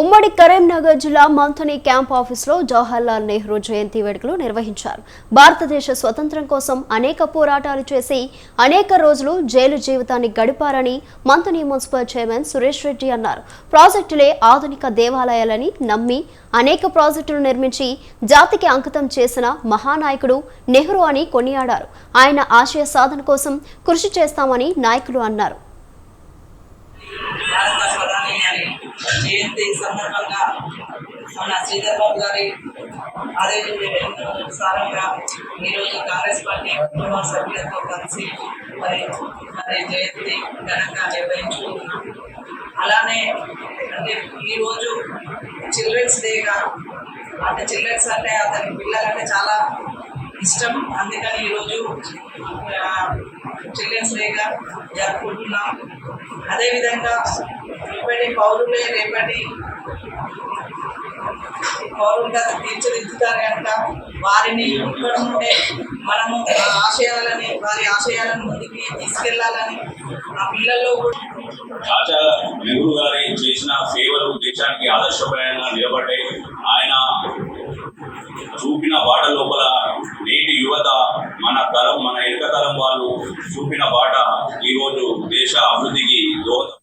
ఉమ్మడి కరీంనగర్ జిల్లా మంథని క్యాంప్ ఆఫీసులో జవహర్లాల్ నెహ్రూ జయంతి వేడుకలు నిర్వహించారు. భారతదేశ స్వతంత్రం కోసం అనేక పోరాటాలు చేసి అనేక రోజులు జైలు జీవితాన్ని గడిపారని మంథని మున్సిపల్ చైర్మన్ సురేష్ రెడ్డి అన్నారు. ప్రాజెక్టులే ఆధునిక దేవాలయాలని నమ్మి అనేక ప్రాజెక్టులు నిర్మించి జాతికి అంకితం చేసిన మహానాయకుడు నెహ్రూ అని కొనియాడారు. ఆయన ఆశయ సాధన కోసం కృషి చేస్తామని నాయకులు అన్నారు. జయంతి సందర్భంగా మన శ్రీధర్ బాబు గారి ఆదేశానుసారంగా ఈరోజు కాంగ్రెస్ పార్టీ కుటుంబ సభ్యులతో కలిసి మరి మరి జయంతి ఘనంగా నిర్వహించుకుంటున్నాం. అలానే అంటే ఈరోజు చిల్డ్రన్స్ డేగా అంటే చిల్డ్రన్స్ అంటే అతని పిల్లలంటే చాలా ఇష్టం. అందుకని ఈరోజు చిల్డ్రన్స్ డేగా జరుపుకుంటున్నాం. అదేవిధంగా రేపటి పౌరులే రేపటి పౌరులుగా తీర్చిదిద్దుతారు కనుక వారిని ఇప్పటి నుండే మనము ఆశయాలని వారి ఆశయాలను ముందుకి తీసుకెళ్ళాలని ఆ పిల్లల్లో కూడా రాజా నెహ్రూ గారి చేసిన సేవలు దేశానికి ఆదర్శప్రాయంగా నిలబడ్డాయి ఆయన చూపిన బాట లోపల నేటి యువత మన తరం మన ఎనక తరం వాళ్ళు చూపిన బాట ఈరోజు దేశ అభివృద్ధికి దోహదం